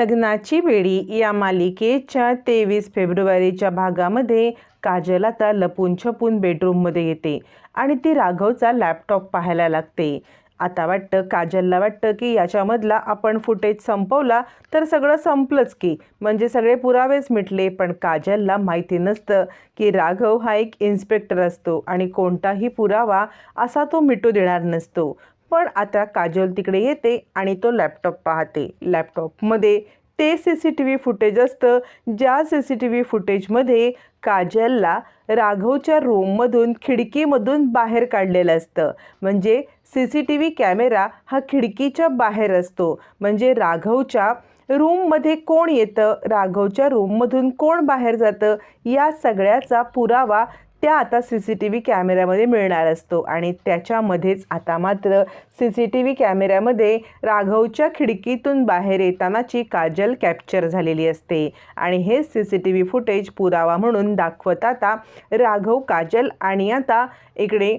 लग्नाची वेळी या मालिकेच्या तेवीस फेब्रुवारीच्या भागामध्ये काजल आता लपून छपून बेडरूममध्ये येते आणि ती राघवचा लॅपटॉप पाहायला लागते. आता वाटतं काजलला वाटतं की याच्यामधला आपण फुटेज संपवला तर सगळं संपलंच की. म्हणजे सगळे पुरावेच मिटले पण काजलला माहिती नसतं की राघव हा एक इन्स्पेक्टर असतो आणि कोणताही पुरावा असा तो मिटू देणार नसतो. पण आता काजोल तिकडे येते आणि तो लॅपटॉप पाहते. लॅपटॉपमध्ये ते C C T V footage असतं. ज्या सी सी टी व्ही फुटेजमध्ये काजलला राघवच्या रूममधून खिडकीमधून बाहेर काढलेलं असतं. म्हणजे C C T V camera हा खिडकीच्या बाहेर असतो. म्हणजे राघवच्या रूममध्ये कोण येतं? राघवच्या रूममधून कोण बाहेर जातं? या सगळ्याचा पुरावा त्या आता सी सी टी व्ही कॅमेऱ्यामध्ये मिळणार असतो. आणि त्याच्यामध्येच आता मात्र सी सी टी व्ही कॅमेऱ्यामध्ये राघवच्या खिडकीतून बाहेर येतानाची काजल कॅप्चर झालेली असते. आणि हे C C T V footage पुरावा म्हणून दाखवत आता राघव काजल आणि आता इकडे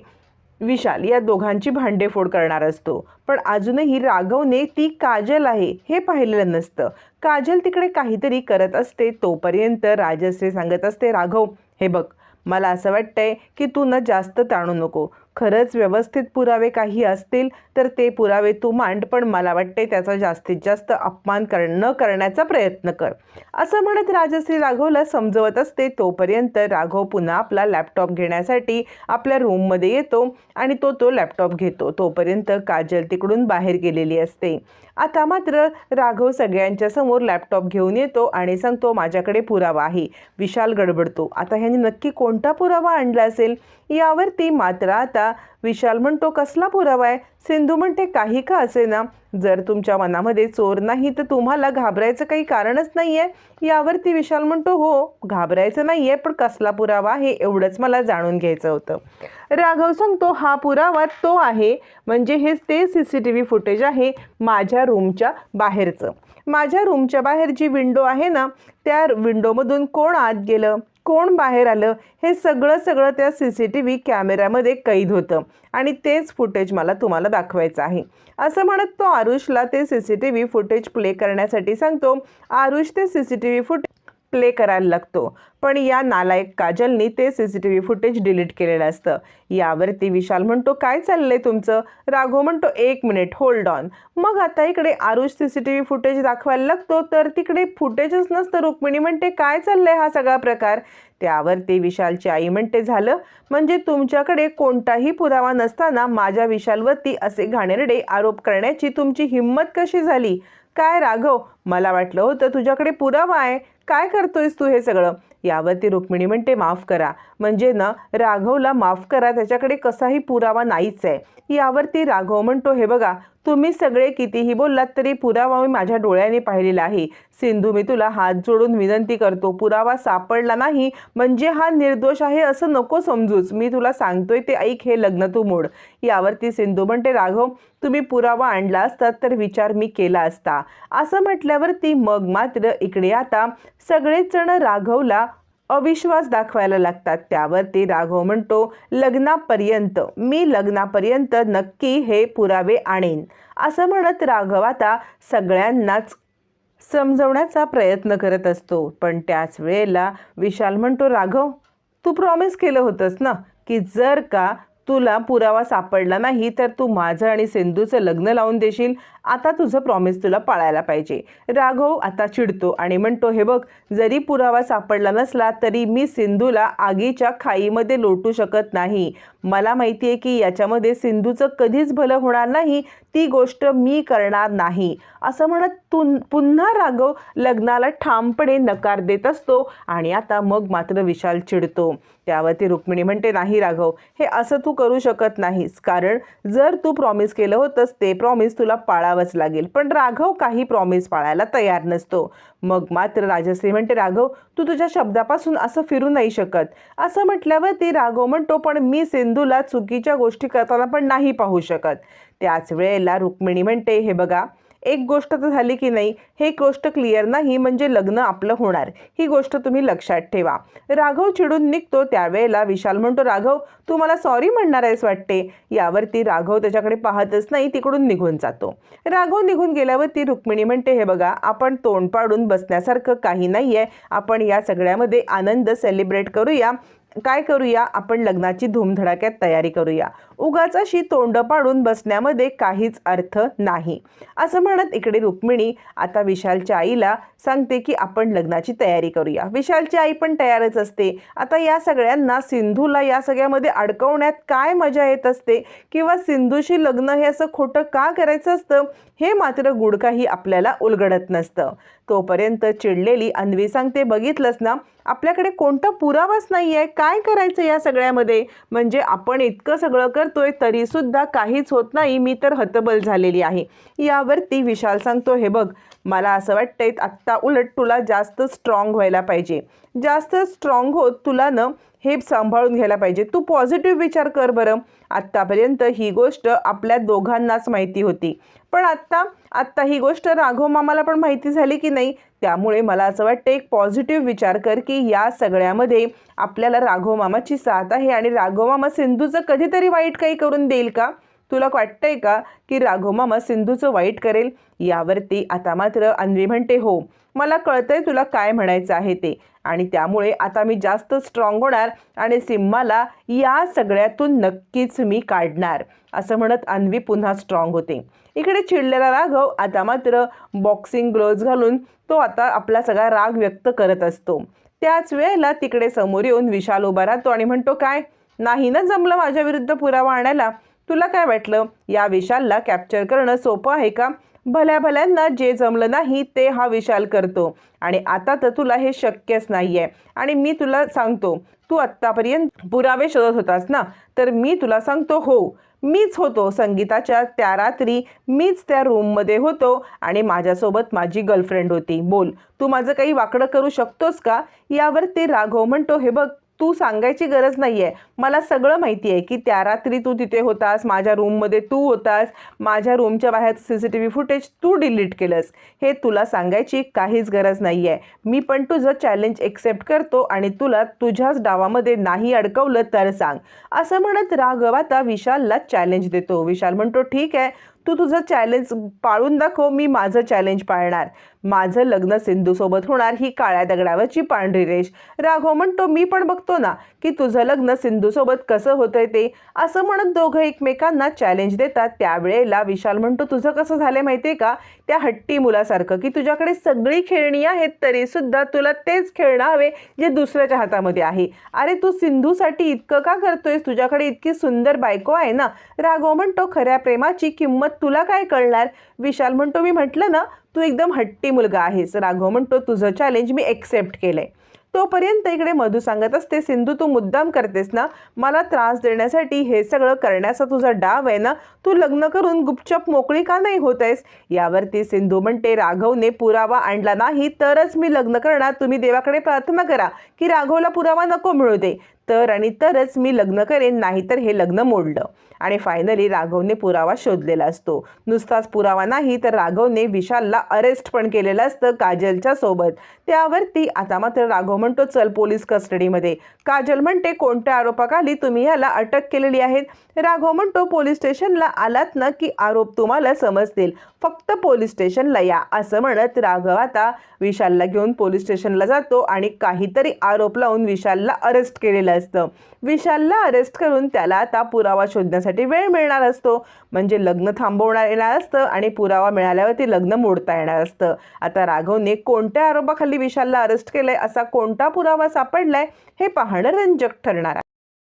विशाल या दोघांची भांडेफोड करणार असतो. पण अजूनही राघवने ती काजल आहे हे पाहिलेलं नसतं. काजल तिकडे काहीतरी करत असते तोपर्यंत राजश्री सांगत असते राघव हे बघ मला असं वाटतंय की तू न जास्त ताणू नको. खरंच व्यवस्थित पुरावे काही असतील तर ते पुरावे तू मांड पण मला वाटते त्याचा जास्तीत जास्त अपमान कर न करण्याचा प्रयत्न कर. असं म्हणत राजश्री राघवला समजवत असते तोपर्यंत राघव पुन्हा आपला लॅपटॉप घेण्यासाठी आपल्या रूममध्ये येतो आणि तो तो लॅपटॉप घेतो. तोपर्यंत काजल तिकडून बाहेर गेलेली असते. आता मात्र राघव सगळ्यांच्या समोर लॅपटॉप घेऊन येतो आणि सांगतो माझ्याकडे पुरावा आहे. विशाल गडबडतो. आता ह्यांनी नक्की कोणता पुरावा आणला असेल? यावरती मात्र आता विशाल म्हणतो कसला पुरावा आहे? सिंधू म्हणते काही का असे ना जर तुमच्या मनामध्ये चोर नाही तर तुम्हाला घाबरायचं काही कारणच नाही आहे यावरती विशाल म्हणतो हो घाबरायचं नाही आहे पण कसला पुरावा हे एवढंच मला जाणून घ्यायचं होतं. राघव सांगतो हा पुरावा तो आहे म्हणजे हेच ते C C T V footage आहे माझ्या रूमच्या बाहेरचं. माझ्या रूमच्या बाहेर जी विंडो आहे ना त्या विंडोमधून कोण आत गेलं? कोण बाहेर आलं हे सगळं सगळं त्या सी सी टी व्ही कॅमेऱ्यामध्ये कैद होतं. आणि तेच फुटेज मला तुम्हाला दाखवायचं आहे. असं म्हणत तो आरुषला ते C C T V footage play करण्यासाठी सांगतो. आरुष ते C C T V footage play करायला लागतो. पण या नालायक काजलनी ते C C T V footage delete केलेलं असतं. यावरती विशाल म्हणतो काय चाललंय तुमचं? राघव म्हणतो एक मिनिट होल्ड ऑन मग आता इकडे Aarush C C T V footage दाखवायला लागतो तर तिकडे फुटेजच नसतं. रुक्मिणी म्हणते काय चाललंय हा सगळा प्रकार? त्यावरती विशालची आई म्हणते झालं. म्हणजे तुमच्याकडे कोणताही पुरावा नसताना माझ्या विशालवरती असे घाणेरडे आरोप करण्याची तुमची हिंमत कशी झाली? काय राघव? मला वाटलं होतं तुझ्याकडे पुरावा आहे. काय करतोयस तू हे सगळं? यावरती रुक्मिणी म्हणते माफ करा. म्हणजे ना राघवला माफ करा त्याच्याकडे कसाही पुरावा नाहीच आहे. यावरती राघव म्हणतो हे बघा तुम्ही सगळे कितीही बोललात तरी पुरावा मी माझ्या डोळ्याने पाहिलेला आहे. सिंधू मी तुला हात जोडून विनंती करतो. पुरावा सापडला नाही म्हणजे हा निर्दोष आहे असं नको समजूच मी तुला सांगतोय ते ऐक हे लग्न तू मोड. यावरती सिंधू म्हणते राघव तुम्ही पुरावा आणला असतात तर विचार मी केला असता. असं म्हटल्यावरती मग मात्र इकडे आता सगळेच जण राघवला अविश्वास दाखवायला लागतात. त्यावरती राघव म्हणतो लग्नापर्यंत मी लग्नापर्यंत नक्की हे पुरावे आणेन. असं म्हणत राघव आता सगळ्यांनाच समजवण्याचा प्रयत्न करत असतो. पण त्याच वेळेला विशाल म्हणतो राघव तू प्रॉमिस केलं होतंस ना की जर का तुला पुरावा सापडला नाही तर तू माझं आणि सिंधूचं लग्न लावून देशील. आता तुझं प्रॉमिस तुला पाळायला पाहिजे. राघव आता चिडतो आणि म्हणतो हे बघ जरी पुरावा सापडला नसला तरी मी सिंधूला आगीच्या खाईमध्ये लोटू शकत नाही. मला माहिती आहे की याच्यामध्ये सिंधूचं कधीच भलं होणार नाही ती गोष्ट मी करणार नाही. असं म्हणत तुन पुन्हा राघव लग्नाला ठामपणे नकार देत असतो आणि आता मग मात्र विशाल चिडतो. त्यावरती रुक्मिणी म्हणते नाही राघव हे असं तू करू शकत नाहीस. कारण जर तू प्रॉमिस केलं होतंस ते प्रॉमिस तुला पाळावंच लागेल. पण राघव काही प्रॉमिस पाळायला तयार नसतो. मग मात्र राजश्री म्हणते राघव तू तुझ्या शब्दापासून असं फिरू नाही शकत. असं म्हटल्यावर ती राघव म्हणतो पण मी सिंधूला चुकीच्या गोष्टी करताना पण नाही पाहू शकत. त्याच वेळेला रुक्मिणी म्हणते हे बघा एक गोष्ट तर झाली की नाही हे गोष्ट क्लिअर नाही म्हणजे लग्न आपलं होणार. ही गोष्ट तुम्ही लक्षात ठेवा. राघव चिडून निघतो त्यावेळेला विशाल म्हणतो राघव तू मला सॉरी म्हणणार आहेस वाटते. यावरती राघव त्याच्याकडे पाहतच नाही तिकडून निघून जातो. राघव निघून गेल्यावरती रुक्मिणी म्हणते हे बघा आपण तोंड पाडून बसण्यासारखं काही नाही आहे आपण या सगळ्यामध्ये आनंद सेलिब्रेट करूया. काय करूया? आपण लग्नाची धूमधडाक्यात तयारी करूया. उगाच अशी तोंड पाडून बसण्यामध्ये काहीच अर्थ नाही. असं म्हणत इकडे रुक्मिणी आता विशालच्या आईला सांगते की आपण लग्नाची तयारी करूया. विशालची आई पण तयारच असते. आता या सगळ्यांना सिंधूला या सगळ्यामध्ये अडकवण्यात काय मजा येत असते? किंवा सिंधूशी लग्न हे असं खोटं का करायचं असतं? हे मात्र गुडकाही आपल्याला उलगडत नसतं. तोपर्यंत चिडलेली अन्वी सांगते बघितलंच ना आपल्याकडे कोणता पुरावाच नाही आहे काय करायचं या सगळ्यामध्ये? म्हणजे आपण इतकं सगळं करतोय तरीसुद्धा काहीच होत नाही. मी तर हतबल झालेली आहे. यावरती विशाल सांगतो हे बघ मला असं वाटतंय आत्ता उलट तुला जास्त स्ट्रॉंग व्हायला पाहिजे. जास्त स्ट्रॉंग होत तुला न हे सांभाळून घ्यायला पाहिजे. तू पॉझिटिव्ह विचार कर बरं. आत्तापर्यंत ही गोष्ट आपल्या दोघांनाच माहिती होती. पण आत्ता आत्ता ही गोष्ट राघव मामाला पण माहिती झाली की नाही? त्यामुळे मला असं वाटतं एक पॉझिटिव्ह विचार कर की या सगळ्यामध्ये आपल्याला राघव मामाची साथ आहे आणि राघव मामा सिंधूचं कधीतरी वाईट काही करून देईल का? तुला वाटतंय का की राघव मामा सिंधूचं वाईट करेल? यावरती आता मात्र अन्वी म्हणते हो मला कळतंय तुला काय म्हणायचं आहे ते. आणि त्यामुळे आता मी जास्त स्ट्रॉंग होणार आणि सिम्माला या सगळ्यातून नक्कीच मी काढणार असं म्हणत अन्वी पुन्हा स्ट्रॉंग होते. इकडे चिडलेला राघव आता मात्र बॉक्सिंग ग्लोव्ज घालून तो आता आपला सगळा राग व्यक्त करत असतो. त्याच वेळेला तिकडे समोर येऊन विशाल उभा राहतो आणि म्हणतो काय? नाही ना जमलं माझ्या विरुद्ध पुरावा आणायला? तुला काय वाटलं? या विशालला कॅप्चर करणं सोपं आहे का? भल्या भल्यांना जे जमलं नाही ते हा विशाल करतो. आणि आता तर तुला हे शक्यच नाही आहे आणि मी तुला सांगतो तू आत्तापर्यंत पुरावे शोधत होतास ना? तर मी तुला सांगतो हो मीच होतो संगीताच्या त्या रात्री. मीच त्या रूममध्ये होतो आणि माझ्यासोबत माझी गर्लफ्रेंड होती. बोल तू माझं काही वाकडं करू शकतोस का? यावर ते राघव म्हणतो हे बघ तू सांगायची गरज नाही आहे मला सगळं माहिती आहे की त्या रात्री तू तिथे होतास माझ्या रूममध्ये तू होतास माझ्या रूमच्या बाहेर C C T V footage तू डिलीट केलंस. हे तुला सांगायची काहीच गरज नाही आहे मी पण तुझं चॅलेंज एक्सेप्ट करतो आणि तुला तुझ्याच डावामध्ये नाही अडकवलं तर सांग. असं म्हणत राघव आता विशालला चॅलेंज देतो. विशाल म्हणतो ठीक आहे तू तुझं चॅलेंज पाळून दाखव मी माझं चॅलेंज पाळणार. माझं लग्न सिंधूसोबत होणार ही काळ्या दगडावरची पांढरी रेष. राघव म्हणतो मी पण बघतो ना की तुझं लग्न सिंधूसोबत कसं होतंय ते. असं म्हणत दोघं एकमेकांना चॅलेंज देतात. त्यावेळेला विशाल म्हणतो तुझं कसं झालं माहिती आहे का? त्या हट्टी मुलासारखं की तुझ्याकडे सगळी खेळणी आहेत तरीसुद्धा तुला तेच खेळणं हवे जे दुसऱ्याच्या हातामध्ये आहे. अरे तू सिंधूसाठी इतकं का करतोयस? तुझ्याकडे इतकी सुंदर बायको आहे ना? राघव म्हणतो खऱ्या प्रेमाची किंमत तुला काय कळणार? विशाल म्हणतो मी म्हटलं ना तू एकदम हट्टी मुलगा आहेस. राघव म्हणतो तुझं चॅलेंज मी एक्सेप्ट केलंय. तोपर्यंत इकडे मधू सांगत असते सिंधू तू मुद्दाम करतेस ना मला त्रास देण्यासाठी हे सगळं करण्याचा तुझा डाव आहे ना तू लग्न करून गुपचप मोकळी का नाही होत आहेस? यावरती सिंधू म्हणते राघवने पुरावा आणला नाही तरच मी लग्न करणार. तुम्ही देवाकडे प्रार्थना करा की राघवला पुरावा नको मिळू दे. तर आणि तरच मी लग्न करेन नाहीतर हे लग्न मोडलं. आणि फायनली राघवने पुरावा शोधलेला असतो. नुसताच पुरावा नाही तर राघवने विशालला अरेस्ट पण केलेलं असतं काजलच्या सोबत. त्यावरती आता मात्र राघव म्हणतो चल पोलीस कस्टडीमध्ये काजल म्हणते कोणत्या आरोपाखाली तुम्ही ह्याला अटक केलेली आहेत राघव म्हणतो पोलीस स्टेशनला आलात ना की आरोप तुम्हाला समजतील. फक्त पोलीस स्टेशनला या असं म्हणत राघव आता विशालला घेऊन पोलीस स्टेशनला जातो आणि काहीतरी आरोप लावून विशालला अरेस्ट केलेलं असतं. विशालला अरेस्ट करून त्याला आता पुरावा शोधण्यासाठी वेळ मिळणार असतो. म्हणजे लग्न थांबवणार येणार असतं आणि पुरावा मिळाल्यावरती लग्न मोडता येणार असतं. आता राघवने कोणत्या आरोपाखाली विशालला अरेस्ट केलंय? असा कोणता पुरावा सापडलाय? हे पाहणं रंजक ठरणार आहे.